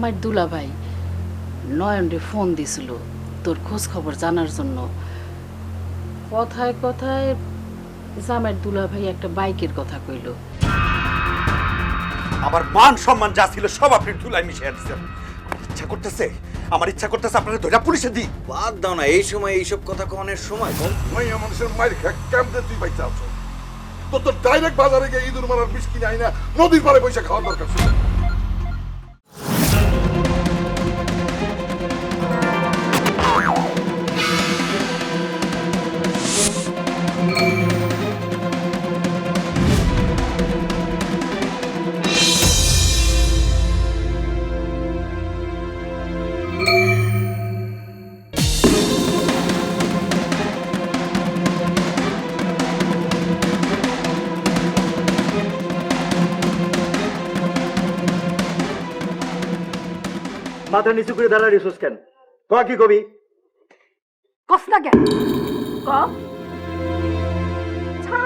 জামাইর দুলাভাই নয়নরে ফোন দিছিল তোর খোঁজ খবর জানার জন্য। কথায় কথায় জামাইর দুলাভাই একটা বাইকের কথা কইল। আমার মান সম্মান যা ছিল সব আপনি ধুলাই মিশিয়ে দিচ্ছেন ইচ্ছা করতেছে আমার ইচ্ছা করতেছে আপনারা ধরে পুলিশে দিই। বাদ দাও না এই সময় এইসব কথা কনের সময় বল মাইয়া মানুষের মায়ের ক্যাম্পে তুই বাইতে আছো? তো তোর ডাইরেক্ট বাজারে গিয়ে ইঁদুর মারার বিষ কিনে আইনা নদীর পাড়ে পয়সা খাওয়ার দরকার ছিল। মাথা নিচু করে দাঁড়া রিসোর্স কেন? কয়া কি কবি? কস না কেন? ক?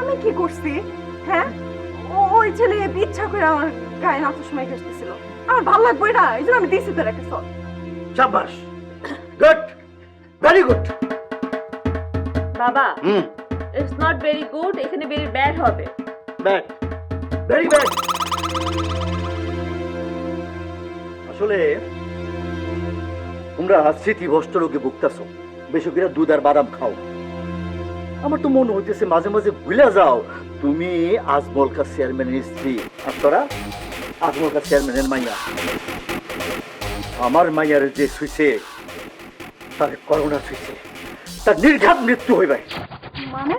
আমি কি করছি? হ্যাঁ? ওই ছেলে ইচ্ছা করে আমার গায়ে নাচার সময় ঘেসতেছিল আমার ভালো লাগবে না এই জন্য আমি দিছি তোর একটা সাব্বাস। গুড। Very good. বাবা হুম। ইটস নট ভেরি গুড এখানে ভেরি ব্যাড হবে। ব্যাড। Very bad. আসলে তোমরা স্মৃতি ভষ্ট রোগে ভুগতাছ। বেশি করে দুধ আর বাদাম খাও। আমার তো মনে হইতেছে মাঝে মাঝে ভুলে যাও। তুমি আজমল কা চেয়ারম্যানের স্ত্রী। আর তোরা আজমল কা চেয়ারম্যানের মাইয়া। আমার মাইয়ার যে শুইছে তার করোনা শুইছে তার নির্ঘাত মৃত্যু হইবে। মানে?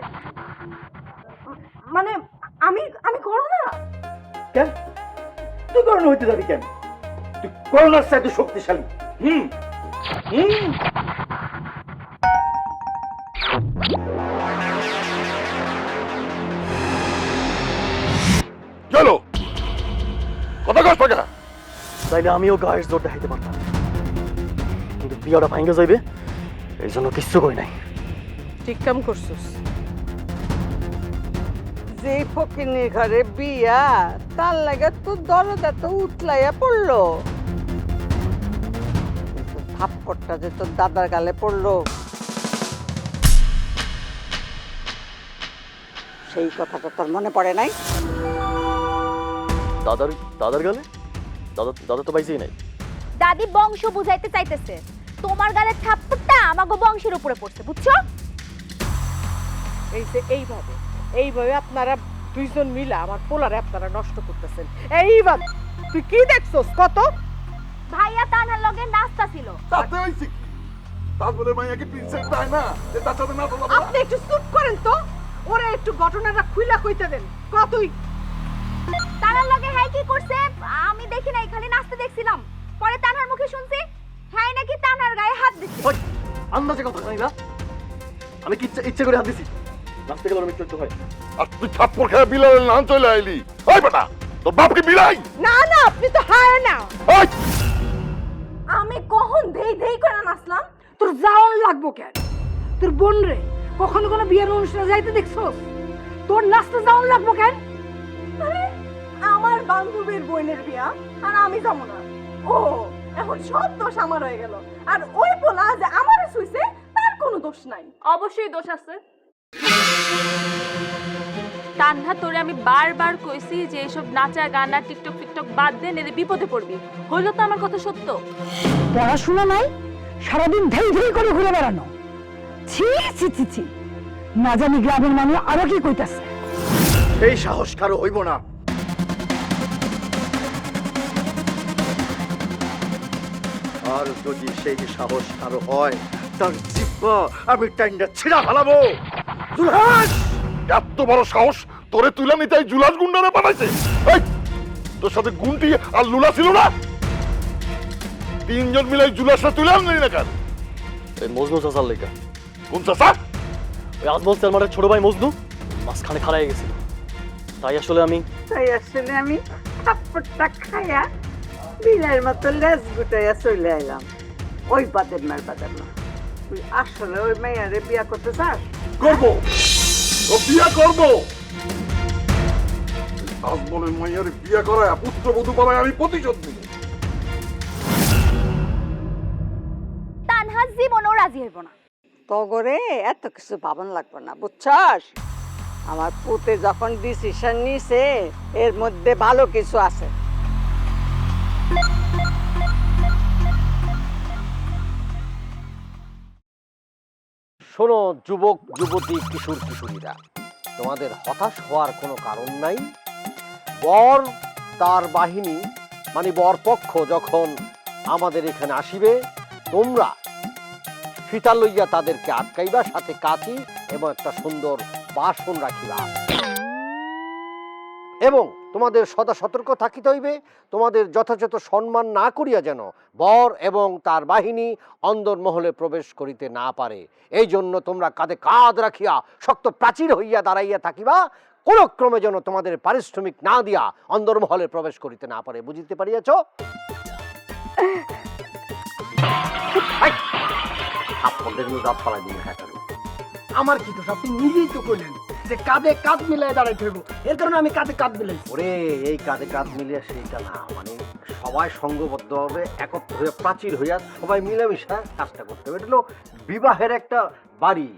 মানে আমি আমি করো না? কেন? তুই করোনা হইতে যাবি কেন? তুই করোনার চাইতে শক্তিশালী। হুম? চলো। কথা কস টাকা তাইলে আমিও গায়ের জোর দেখাইতে পারতাম। কিন্তু বিয়াটা ভাঙ্গে যাইবে এই জন্য কিচ্ছু কই নাই। ঠিক কাম করছিস। যে ফকিনের ঘরে বিয়া তার লাগে তো দরজা তো উতলাইয়া পড়ল। থাপ্পড়টা যে তোর দাদার গালে পড়ল। সেই কথাটা তোর মনে পড়ে নাই? দাদার দাদার গেলে? দাদা দাদা তো পাইছেই নাই। দাদি বংশ বুঝাইতে চাইতেছে। তোমার গালে থাপ্পড়টা আমাগো বংশের উপরে পড়ছে বুঝছ? এই যে এইভাবে এইভাবে আপনারা দুইজন মিলা আমার পোলারে আপনারা নষ্ট করতেছেন। এইবার তুই কি দেখছস? কত? ভাইয়া তানার লগে নাস্তা ছিল। তাতে হইছে কি? তারপরে মাইয়াকে প্রিন্সেস দেয় না যে তার সাথে না তোলা আপনি একটু চুপ করেন তো। ওরে একটু ঘটনাটা খুইলা কইতে দেন। কতই? তানার লগে হ্যাঁ কি করছে? আমি দেখি নাই খালি নাস্তা দেখছিলাম। পরে তানার মুখে শুনছি হ্যাঁ নাকি তানার গায়ে হাত দিচ্ছে ওই আন্দাজে কথা নাই না। আমি কি ইচ্ছে করে হাত দিছি? রাস্তা গেলে মৃত্যু হয়। আর তুই থাপ্পড় খেয়ে বিলালের নাম চলে আইলি। ওই বেটা তোর বাপকে বিলাই না না আপনি তো হায় না। ওই! আমি কখন ধেই ধেই করে নাচলাম? তোর যাওন লাগবো কেন? তোর বোন রে, কখনো কোনো বিয়ের অনুষ্ঠানে যাইতে দেখছস? তোর নাচতে যাওন লাগবো কেন? আমার বান্ধবীর বোনের বিয়া, আর আমি যাব না। ও, এখন সব দোষ আমার হয়ে গেল। আর ওই পোলা যে আমার শুইছে তার কোনো দোষ নাই। অবশ্যই দোষ আছে। তান্না তোরে আমি বারবার কইছি যে এসব নাচা গানা টিকটক টিকটক বাদ দে নেলে বিপদে পড়বি। হইল তো আমার কথা সত্য? পড়াশোনা নাই সারাদিন ধেই ধেই করে ঘুরে বেড়ানো। ছি ছি ছি ছি। না জানি গ্রামের মানুষ আরও কি কইতাছে। এই সাহস কারও হইব না। আর যদি সেই সাহস কারও হয় তার জিব্বা আমি টাইনটা ছিঁড়া ফালাবো। এত বড় সাহস? তোরে তুলে নিতে এই জুলাস গুন্ডারে বানাইছে এই, তোর সাথে গুন্টি আর লুলা ছিল না? তিনজন মিলে এই জুলাসটা তুলে আনলি না কেন? এই মজনু চাচার লেখা কোন চাষা ওই আজমল সালমানের ছোট ভাই মজনু মাঝখানে খাড়াই গেছিল। তাই আসলে আমি তাই আসলে আমি থাপ্পড়টা খাইয়া বিলের মতো লেজ গুটাইয়া চলে আইলাম। ওই বাদের মার বাদের না তুই আসলে ওই মেয়ারে বিয়া করতে চাস? করব। ও বিয়া করব। মাইয়ারে বিয়া করায় পুত্রবধূ বানায় আমি প্রতিশোধ নিব। তানহা জীবনও রাজি হইব না। তগরে এত কিছু পাবন লাগবে না বুঝছস? আমার পুতে যখন ডিসিশন নিছে এর মধ্যে ভালো কিছু আছে। শোনো যুবক, যুবতী, কিশোর, কিশোরীরা, তোমাদের হতাশ হওয়ার কোনো কারণ নাই। বর তার বাহিনী মানে বরপক্ষ যখন আমাদের এখানে আসিবে, তোমরা ফিতা লইয়া তাদেরকে আটকাইবা, সাথে কাতি এবং একটা সুন্দর বাসন রাখিবা। এবং তোমাদের সদা সতর্ক থাকিতে হইবে তোমাদের যথাযথ সম্মান না করিয়া যেন বর এবং তার বাহিনী অন্দরমহলে প্রবেশ করিতে না পারে। এই জন্য তোমরা কাঁধে কাঁধ রাখিয়া শক্ত প্রাচীর হইয়া দাঁড়াইয়া থাকিবা কোন ক্রমে যেন তোমাদের পারিশ্রমিক না দিয়া অন্দরমহলে প্রবেশ করিতে না পারে। বুঝিতে পারিয়াছ? দিন হ্যাঁ আমার কি দোষ? আপনি নিজেই তো কইলেন। যে কাঁধে কাঁধ মিলাই দাঁড়াইতে হইব। এর কারণে আমি কাঁধে কাঁধ মিলাই ওরে এই কাঁধে কাঁধ মিলিয়ে সেইটা না মানে সবাই সঙ্গবদ্ধ হবে একত্র হয়ে প্রাচীর হইয়া সবাই মিলেমিশা কাজটা করতে হবে। এটা হলো বিবাহের একটা বাড়ি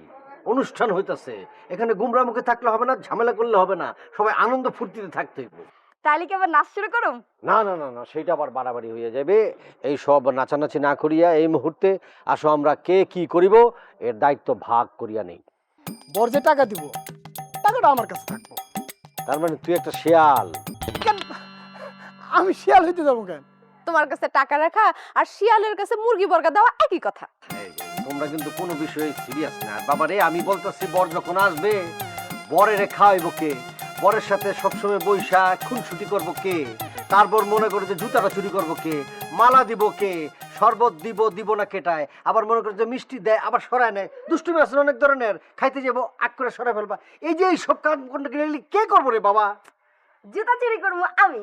অনুষ্ঠান হইতাছে। এখানে গুমরা মুখে থাকলে হবে না ঝামেলা করলে হবে না সবাই আনন্দ ফুর্তিতে থাকতে হইব। তাইলে কি আবার নাচ শুরু করুম? না না না না সেইটা আবার বাড়াবাড়ি হয়ে যাবে এই সব নাচানাচি না করিয়া এই মুহূর্তে আসো আমরা কে কি করিব এর দায়িত্ব ভাগ করিয়া নেই। বর যে টাকা দিব টাকাটা আমার কাছে থাকব। তার মানে তুই একটা শিয়াল। কেন? আমি শিয়াল হইতে যাব কেন? তোমার কাছে টাকা রাখা আর শিয়ালের কাছে মুরগি বর্গা দেওয়া একই কথা। তোমরা কিন্তু কোনো বিষয়ে সিরিয়াস না। বাবা রে আমি বলতেছি বর যখন আসবে বরের খাওয়াইব কে? বরের সাথে সবসময় বৈশা খুনসুটি করব কে? তারপর মনে করে যে জুতাটা চুরি করব কে? মালা দিব কে? শরবত দিব দিব না কেটায়। আবার মনে করে যে মিষ্টি দেয় আবার সরায় নেয়। দুষ্টুমি আছে অনেক ধরনের? খাইতে যাব আগ করে সরাই ফেলবা। এই যে এই সব কাজ কে করব রে বাবা? জুতা চুরি করব আমি।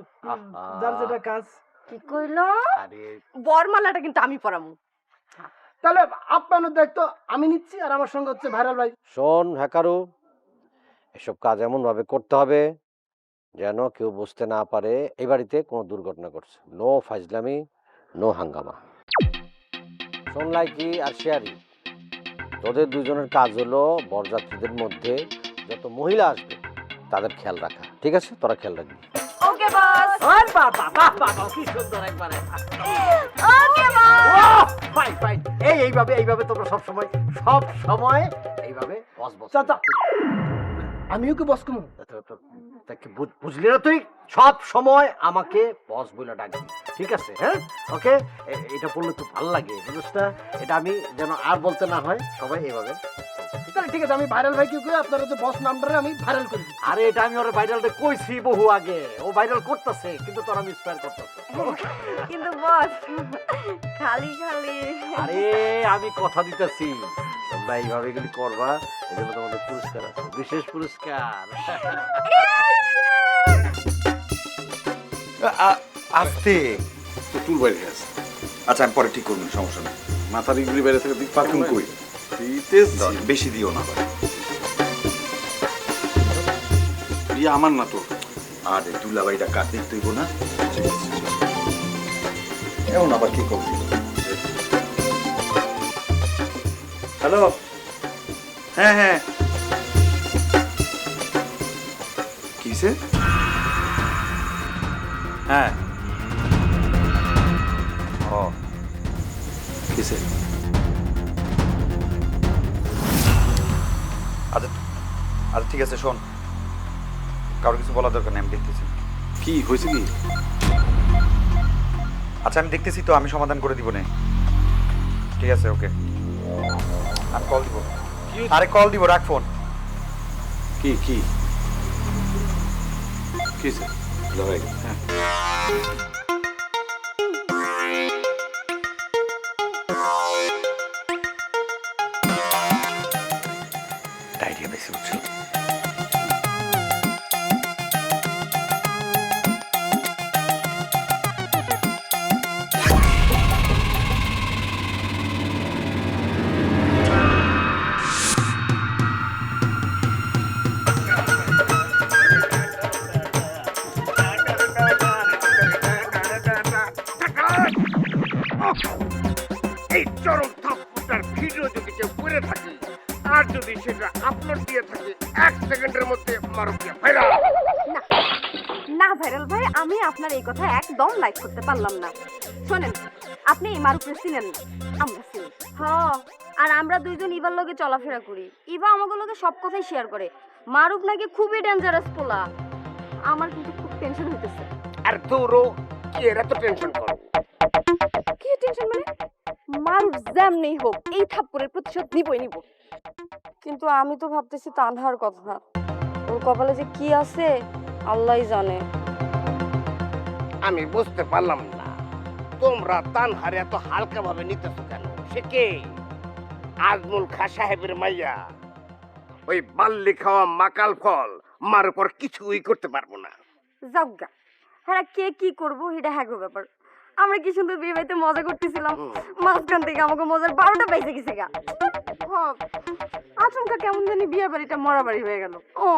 যার যেটা কাজ। কি কইলো? আরে। বরমালাটা কিন্তু আমি পরামু তাহলে আপনার দায়িত্ব আমি নিচ্ছি আর আমার সঙ্গে হচ্ছে ভাইরাল ভাই। শোন হ্যাকারু এসব কাজ এমনভাবে করতে হবে যেন কেউ বুঝতে না পারে এই বাড়িতে কোনো দুর্ঘটনা ঘটছে। নো ফাজলামি নো হাঙ্গামা। শোন লাইকি আর শেয়ারি। তোদের দুজনের কাজ হলো বরযাত্রীদের মধ্যে যত মহিলা আসবে তাদের খেয়াল রাখা। ঠিক আছে? তোরা খেয়াল রাখবি। ওকে বস। আর বাবা বাবা বাবা কি সুন্দর একবারে। ওকে বস। ফাইন ফাইন এই এইভাবে এইভাবে তোমরা সব সময় সব সময় এইভাবে বস বস। আমিও কি বস কমু বুঝলি না তুই? সব সময় আমাকে বস বলে ডাকবি, ঠিক আছে হ্যাঁ? ওকে? এটা বললে তো ভালো লাগে, বুঝছ এটা আমি যেন আর বলতে না হয়, সবাই এইভাবে তাহলে ঠিক আছে আমি ভাইরাল ভাই কি কই? আপনারা যে বস নামটারে আমি ভাইরাল করে। আরে এটা আমি ওর ভাইরালটা কইছি বহু আগে। ও ভাইরাল করতেছে কিন্তু তোরা মিসফায়ার করতেছে। কিন্তু বস খালি খালি। আরে আমি কথা দিতেছি। তোমরা এইভাবে এগুলি করবা এই জন্য তোমাদের পুরস্কার আছে। বিশেষ পুরস্কার। আসতে। তো চুল বাইরে গেছে। আচ্ছা আমি পরে ঠিক করব সমস্যা নেই। মাথার ইগুলি বাইরে থেকে দিক পারফিউম কই? দাও, বেশি দিও না। আমার না তো। আরে দুলাবাইটা কার দেখতে হইব না। এমন আবার কি করবি হ্যালো? হ্যাঁ হ্যাঁ। কিসে? হ্যাঁ। আচ্ছা ঠিক আছে শোন। কারোর কিছু বলার দরকার নেই আমি দেখতেছি। কি হয়েছে কি? আচ্ছা আমি দেখতেছি তো আমি সমাধান করে দিব না। ঠিক আছে ওকে। আমি কল দিব। আরে কল দিব রাখ ফোন কি কি? ভাই ডায়রিয়া লাইক করতে পারলাম না। শোনেন আপনি এই মারুফরে চিনেন না আমরা চিনি হ্যাঁ আর আমরা দুইজন ইবার লগে চলাফেরা করি। ইবা আমাদের লগে সব কথাই শেয়ার করে। মারুফ নাকি খুবই ডেঞ্জারাস পোলা। আমার কিন্তু খুব টেনশন হইতেছে। আর তোরও কি এরা তো টেনশন করো। কি টেনশন মানে? মারুফ যেমনি হোক এই থাপ্পড়ের প্রতিশোধ নিবই নিব। কিন্তু আমি তো ভাবতেছি তানহার কথা। ওর কপালে যে কি আছে আল্লাহই জানে। আমি বুঝতে পারলাম না। তোমরা তানহারে এত হালকা ভাবে নিতেছো কেন? সে কে? আজমুল খা সাহেবের মাইয়া। ওই বাল্লি খাওয়া মাকাল ফল মার উপর কিছুই করতে পারব না। যাজ্ঞা হ্যাঁ কে কি করব? এটা হ্যাগো ব্যাপার। আমরা কি সুন্দর বিয়ে বাড়িতে মজা করতেছিলাম? মাঝখান থেকে আমাকে মজার বারোটা পাইছে গেছে গা। আচমকা কেমন জানি বিয়ে বাড়িটা মরা বাড়ি হয়ে গেল। ও।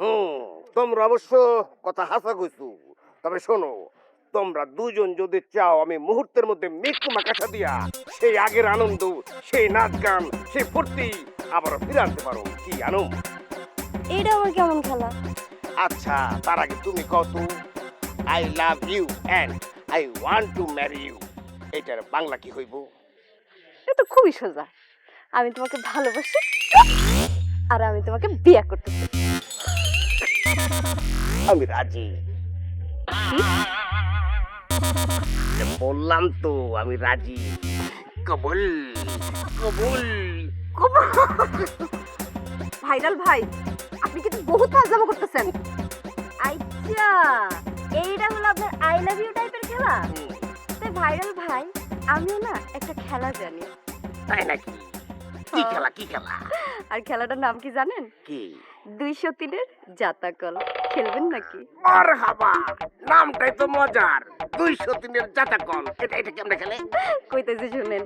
হুম তোমরা অবশ্য কথা হাসা কইছু। তবে শোনো তোমরা দুজন যদি চাও আমি মুহূর্তের মধ্যে মৃত্যু মাকাশা দিয়া সেই আগের আনন্দ সেই নাচ গান সেই ফুর্তি আবার ফিরে আনতে পারো। কি আনো এটা আমার কেমন খেলা? আচ্ছা তার আগে তুমি কত I love you and I want to marry you এটার বাংলা কি হইব? এটা তো খুবই সোজা। আমি তোমাকে ভালোবাসি আর আমি তোমাকে বিয়ে করতে চাই। আমি রাজি। বললাম তো আমি রাজি। কবুল কবুল। ভাইরাল ভাই আপনি কিন্তু বহুত ফাজলামো করতেছেন। আচ্ছা এইটা হলো আপনার আই লাভ ইউ টাইপের খেলা? তাই ভাইরাল ভাই আমিও না একটা খেলা জানি। তাই নাকি? কি খেলা কি খেলা? আর খেলাটার নাম কি জানেন? কি? দুইশো তিনের জাতাকল। খেলবেন নাকি? আর হাবা নামটাই তো মজার। দুইশো তিনের জাতাকল এটা এটা কেমনে খেলে? কইতেছে শুনেন।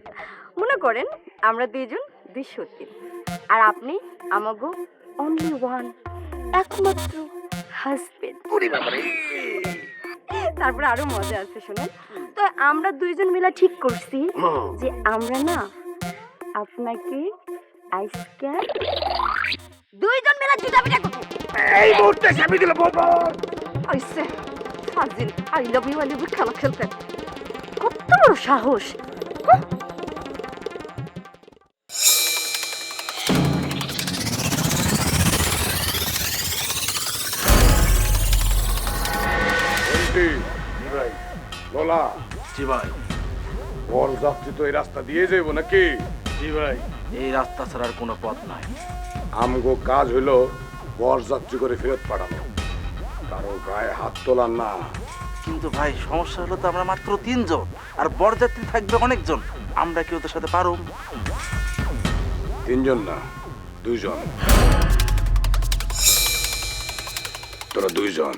মনে করেন আমরা দুইজন দুইশো তিন। আর আপনি আমাগো অনলি ওয়ান একমাত্র হাজবেন্ড পুরি ব্যাপারে তারপরে আরও মজা আছে শুনেন। তো আমরা দুইজন মিলে ঠিক করছি যে আমরা না আপনাকে আইসকে দুইজন মিলে জুতা পিটা করব। এই মুহূর্তে দিল আইসে ফাজিল I love you I love you খেলা খেলতে। কত বড় সাহস। লোলা। জি ভাই। বল যাত্রী তো এই রাস্তা দিয়ে যাইব নাকি? জি ভাই এই রাস্তা ছাড়ার কোনো পথ নাই। আমগো কাজ হইল বর যাত্রী করে ফেরত পাঠানো কারও গায়ে হাত তোলার না। কিন্তু ভাই সমস্যা হলো তো আমরা মাত্র তিনজন আর বরযাত্রী থাকবে অনেকজন। আমরা কি ওদের সাথে পারুম তিনজন না দুইজন। তোরা দুইজন।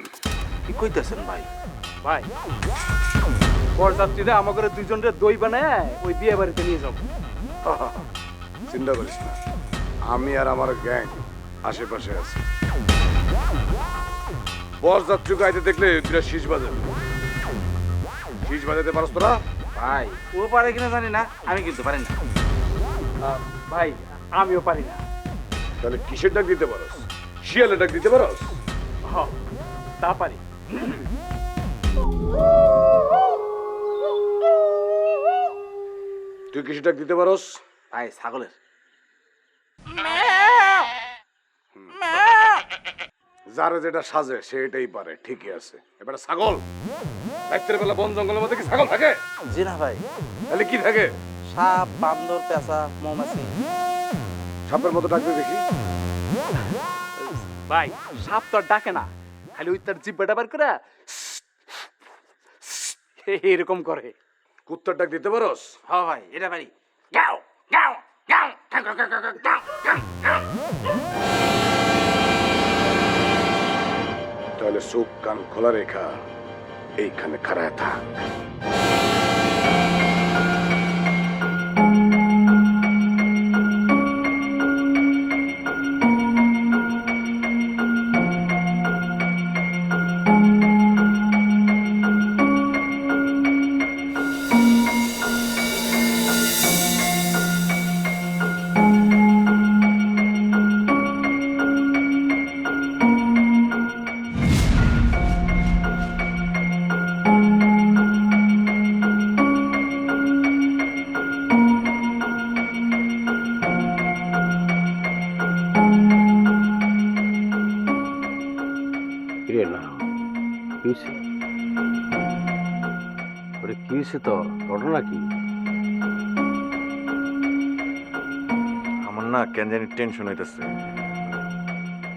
কি কইতেছেন ভাই? ভাই বরযাত্রীরা আমাদের দুইজনের দই বানায় ওই বিয়ে বাড়িতে নিয়ে যাব। চিন্তা করিস না। আমি আর আমার গ্যাং আশেপাশে আছে। বস যাত্রী গাইতে দেখলে দুটা শীষ বাজাবে। শীষ বাজাতে পারস তোরা? ভাই ও পারে কিনা জানি না আমি কিন্তু পারি না। ভাই আমিও পারি না। তাহলে কিসের ডাক দিতে পারস? শিয়ালের ডাক দিতে পারস? হ, তা পারি। তুই কিসের ডাক দিতে পারস? ভাই ছাগলের। যারা যেটা সাজে সে এটাই পারে ঠিকই আছে। এবারে ছাগল। রাত্রের বেলা বন জঙ্গলের মধ্যে কি ছাগল থাকে? জি না ভাই। তাহলে কি থাকে? সাপ বান্দর পেঁচা মৌমাছি। সাপের মতো ডাকবে দেখি। ভাই সাপ তো আর ডাকে না। খালি ওই তার জিব্বাটা বার করে এরকম করে। কুত্তার ডাক দিতে পারোস? হ্যাঁ ভাই এটা পারি গাও গাও গাও গাও গাও গাও গাও। তাহলে চোখ কান খোলা রেখা এইখানে খাড়ায় থাক। হয়েছে তো? ঘটনা কি? আমার না কেন জানি টেনশন হইতেছে।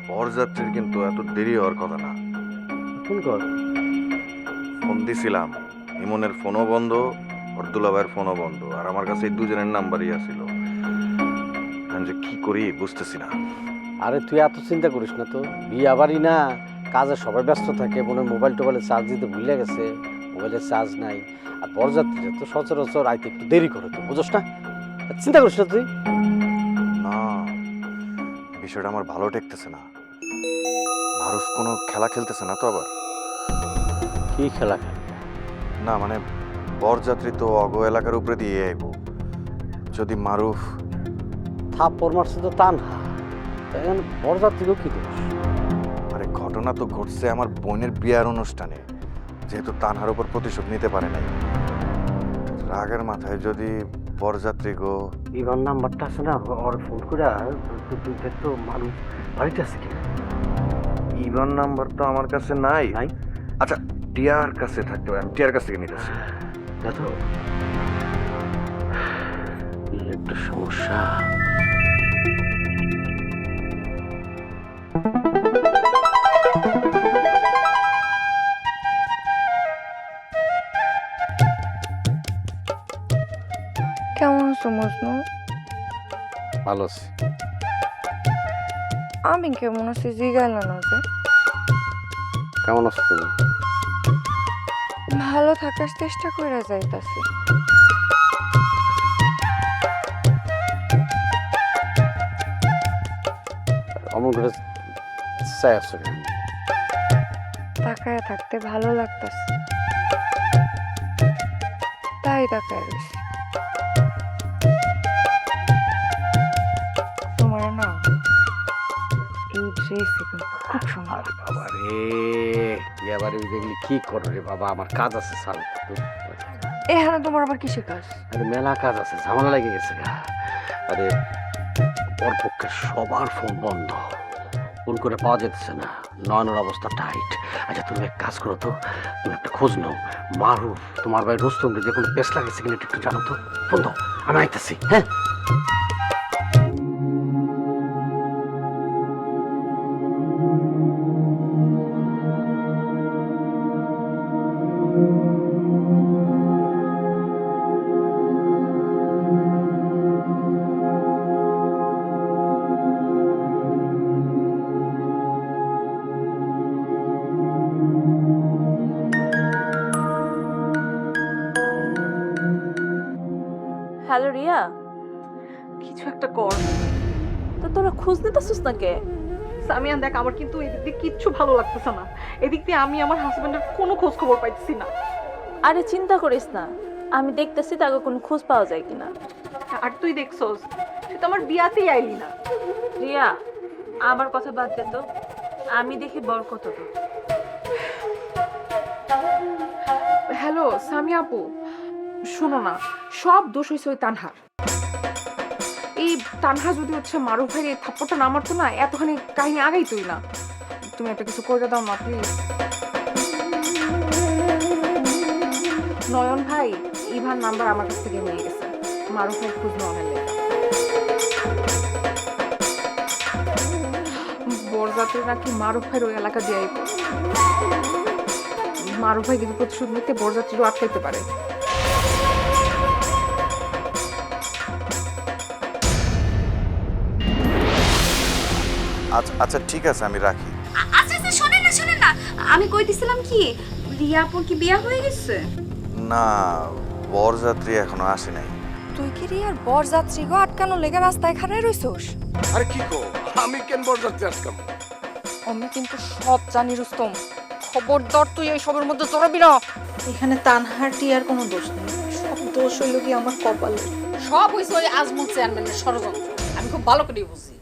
বরযাত্রীর কিন্তু এত দেরি হওয়ার কথা না। ফোন কর ফোন দিছিলাম। ইমনের ফোনও বন্ধ ওর দুলাভাইয়ের ফোনও বন্ধ আর আমার কাছে এই দুজনের নাম্বারই আছিল। আমি যে কি করি বুঝতেছি না। আরে তুই এত চিন্তা করিস না তো। বিয়ে আবারই না কাজে সবাই ব্যস্ত থাকে মনে মোবাইল টোবাইলে চার্জ দিতে ভুলে গেছে। মোবাইলে চার্জ নাই আর বরযাত্রীরা তো সচরাচর আইতে একটু দেরি করে তো বুঝোস না? চিন্তা করিস না তুই। না বিষয়টা আমার ভালো ঠেকতেছে না। ভারত কোনো খেলা খেলতেছে না তো আবার? কি খেলা? না মানে বরযাত্রী তো অগ এলাকার উপরে দিয়ে আইব। যদি মারুফ থাপ্পড় মারছে তো টান এখন বরযাত্রীরও কি দোষ? আরে ঘটনা তো ঘটছে আমার বোনের বিয়ার অনুষ্ঠানে। যেহেতু তানহার উপর প্রতিশোধ নিতে পারে নাই। রাগের মাথায় যদি বরযাত্রী গো। ইভার নাম্বারটা আছে না ওর ফোন করে দেখতো মানুষ বাড়িতে আছে কি ইভান নাম্বার তো আমার কাছে নাই। নাই? আচ্ছা টিয়ার কাছে থাকতে পারে আমি টিয়ার কাছ থেকে নিতেছি। দেখো একটা সমস্যা। আছো ভালো আছে আমি কেমন আছি জিগাইল না যে কেমন আছো তুমি ভালো থাকার চেষ্টা করে যাইতাছি অমন করে চাই আছো কেন তাকায় থাকতে ভালো লাগতাছে তাই তাকায় রয়েছি কিন্তু খুব সুন্দর। আরে বাবা রে এবারে দেখলি কি করো রে বাবা আমার কাজ আছে স্যার। এখানে তোমার আবার কিসে কাজ? আরে মেলা কাজ আছে ঝামেলা লেগে গেছে গা। আরে ওর পক্ষে সবার ফোন বন্ধ। ফোন করে পাওয়া যেতেছে না নয়নের অবস্থা টাইট আচ্ছা তুমি এক কাজ করো তো তুমি একটা খোঁজ নাও। মারুফ তোমার ভাই রোস্তমকে যে কোনো পেস লাগেছে কিনা একটু জানো তো। ফোন দাও আমি আইতেছি হ্যাঁ? নিতেছিস না কে সামিয়ান দেখ আমার কিন্তু এদিক দিয়ে কিচ্ছু ভালো লাগতেছে না। এদিক দিয়ে আমি আমার হাজবেন্ডের কোনো খোঁজ খবর পাইতেছি না। আরে চিন্তা করিস না আমি দেখতেছি তাকে কোনো খোঁজ পাওয়া যায় কিনা। আর তুই দেখছস তুই তো আমার বিয়াতেই আইলি না। রিয়া আমার কথা বাদ দে তো আমি দেখি বর কত তো হ্যালো সামিয়া আপু শোনো না সব দোষ হয়েছে ওই তানহার। এই তানহা যদি হচ্ছে মারুফ ভাই এই থাপ্পড়টা না মারতো না, এতখানি কাহিনী আগাই তুই না। তুমি একটা কিছু করে দাও না প্লিজ নয়ন ভাই, ইভার নাম্বার আমার কাছ থেকে নিয়ে গেছে। মারুফ ভাই খুঁজ নেওয়ার লেগে বরযাত্রী নাকি মারুফ ভাইয়ের ওই এলাকা দিয়ে মারুফ ভাই কিন্তু প্রতিশোধ নিতে বরযাত্রীরও আটকাইতে পারে। আচ্ছা আচ্ছা ঠিক আছে আমি রাখি। আচ্ছা আচ্ছা শোনেন না শোনেন না। আমি কইতেছিলাম কি রিয়া আপুর কি বিয়া হয়ে গেছে? না বরযাত্রী এখনও আসে নাই। তুই কি রিয়ার বরযাত্রী গো? আটকানো লেগে রাস্তায় খাড়ায় রইছস? আরে কি কো? আমি কেন বরযাত্রী আজকাল আমি কিন্তু সব জানি রুস্তম। খবরদার তুই এই সবের মধ্যে জড়াবি না। এখানে তানহার টিয়ার কোনো দোষ নেই। সব দোষ হইল কি আমার কপালে? সব হয়েছে ওই আজমল চেয়ারম্যানের ষড়যন্ত্র। আমি খুব ভালো করে বুঝি।